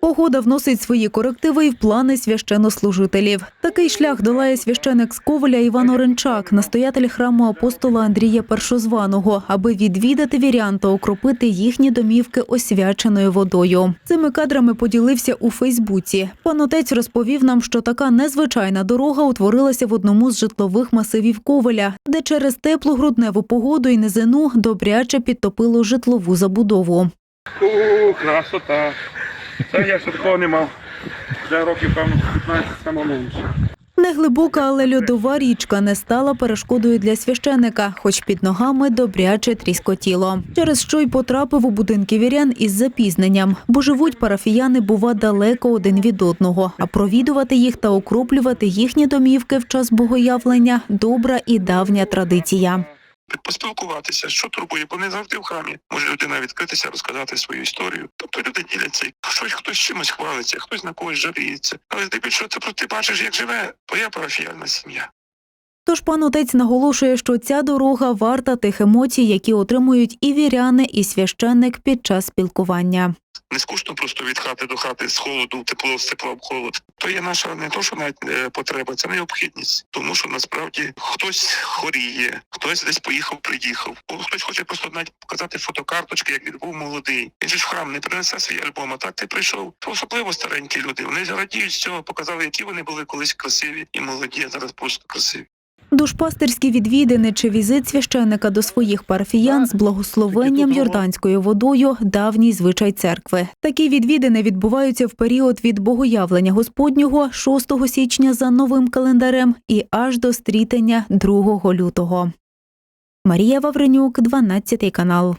Погода вносить свої корективи і в плани священнослужителів. Такий шлях долає священик з Коваля Іван Оренчак, настоятель храму апостола Андрія Першозваного, аби відвідати вірян та окропити їхні домівки освяченою водою. Цими кадрами поділився у Фейсбуці. Пан отець розповів нам, що така незвичайна дорога утворилася в одному з житлових масивів Ковеля, де через теплу грудневу погоду і низину добряче підтопило житлову забудову. О, красота. Це я ще такого не мав. Вже років, певно, 15 саме менше. Неглибока, але льодова річка не стала перешкодою для священика, хоч під ногами добряче тріскотіло. Через що й потрапив у будинки вірян із запізненням, бо живуть парафіяни, бува, далеко один від одного. А провідувати їх та окроплювати їхні домівки в час богоявлення добра і давня традиція. Поспілкуватися, що турбує, бо не завжди в храмі може людина відкритися, розказати свою історію. Тобто люди діляться, щось хтось чимось хвалиться, хтось на когось жаліється. Але здебільшого це просто ти бачиш, як живе твоя парафіяльна сім'я. Тож пан отець наголошує, що ця дорога варта тих емоцій, які отримують і віряни, і священник під час спілкування. Не скучно просто від хати до хати з холоду тепло, з тепла в холод. То є наша не то, що навіть е, потреба, це необхідність. Тому що насправді хтось хворіє, хтось десь поїхав, приїхав. Хтось хоче просто навіть показати фотокарточки, як він був молодий. Він же ж в храм не принесе свій альбом, а так ти прийшов. То особливо старенькі люди. Вони радіють з цього, показали, які вони були колись красиві і молоді, а зараз просто красиві. Душпастерські відвідини чи візит священника до своїх парафіян з благословенням йорданською водою давній звичай церкви. Такі відвідини відбуваються в період від богоявлення Господнього 6 січня за новим календарем і аж до стрітення 2 лютого. Марія Вавренюк, 12 канал.